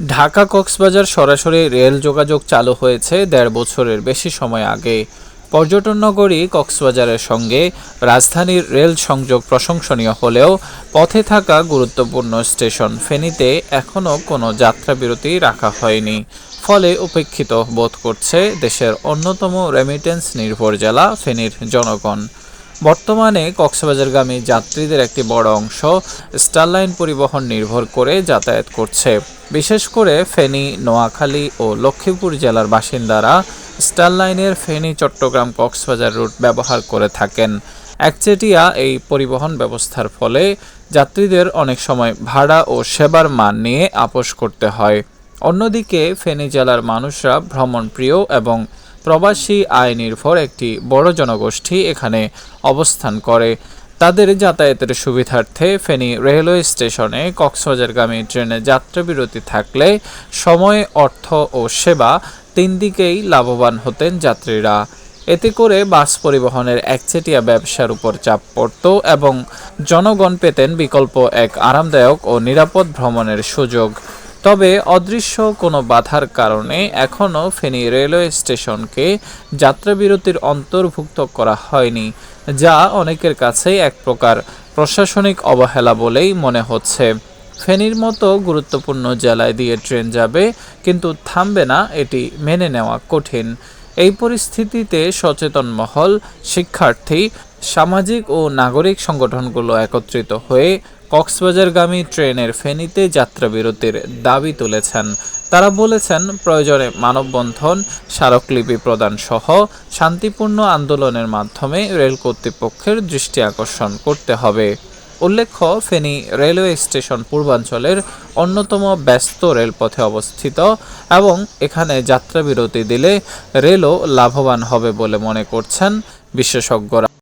ঢাকা কক্সবাজার সরাসরি রেল যোগাযোগ চালু হয়েছে দেড় বছরের বেশি সময় আগে। পর্যটন নগরী কক্সবাজারের সঙ্গে রাজধানীর রেল সংযোগ প্রশংসনীয় হলেও পথে থাকা গুরুত্বপূর্ণ স্টেশন ফেনীতে এখনও কোনো যাত্রাবিরতি রাখা হয়নি। ফলে উপেক্ষিত বোধ করছে দেশের অন্যতম রেমিটেন্স নির্ভর জেলা ফেনীর জনগণ। বর্তমানে কক্সবাজারগামী যাত্রীদের একটি বড় অংশ স্টারলাইন পরিবহন নির্ভর করে যাতায়াত করছে। বিশেষ করে ফেনী, নোয়াখালী ও লক্ষ্মীপুর জেলার বাসিন্দারা স্টারলাইনের ফেনী, চট্টগ্রাম, কক্সবাজার রুট ব্যবহার করে থাকেন। একচেটিয়া এই পরিবহন ব্যবস্থার ফলে যাত্রীদের অনেক সময় ভাড়া ও সেবার মান নিয়ে আপোষ করতে হয়। অন্যদিকে ফেনী জেলার মানুষরা ভ্রমণপ্রিয় এবং প্রবাসী আয় নির্ভর একটি বড় জনগোষ্ঠী এখানে অবস্থান করে। তাদের যাতায়াতের সুবিধার্থে ফেনী রেলওয়ে স্টেশনে কক্সবাজারগামী ট্রেনে যাত্রাবিরতি থাকলে সময়, অর্থ ও সেবা তিন দিকেই লাভবান হতেন যাত্রীরা। এতে করে বাস পরিবহনের একচেটিয়া ব্যবসার উপর চাপ পড়ত এবং জনগণ পেতেন বিকল্প এক আরামদায়ক ও নিরাপদ ভ্রমণের সুযোগ। তবে অদৃশ্য কোনো বাধার কারণে এখনও ফেনী রেলওয়ে স্টেশনকে যাত্রাবিরতির অন্তর্ভুক্ত করা হয়নি, যা অনেকের কাছেই এক প্রকার প্রশাসনিক অবহেলা বলেই মনে হচ্ছে। ফেনীর মতো গুরুত্বপূর্ণ জেলায় দিয়ে ট্রেন যাবে, কিন্তু থামবে না এটি মেনে নেওয়া কঠিন। এই পরিস্থিতিতে সচেতন মহল, শিক্ষার্থী, সামাজিক ও নাগরিক সংগঠনগুলো একত্রিত হয়ে কক্সবাজারগামী ট্রেনের ফেনীতে যাত্রাবিরতির দাবি তুলেছেন। তারা বলেছেন, প্রয়োজনে মানববন্ধন, স্মারকলিপি প্রদান সহ শান্তিপূর্ণ আন্দোলনের মাধ্যমে রেল কর্তৃপক্ষের দৃষ্টি আকর্ষণ করতে হবে। উল্লেখ্য, ফেনী রেলওয়ে স্টেশন পূর্বাঞ্চলের অন্যতম ব্যস্ত রেলপথে অবস্থিত এবং এখানে যাত্রাবিরতি দিলে রেলও লাভবান হবে বলে মনে করছেন বিশেষজ্ঞরা।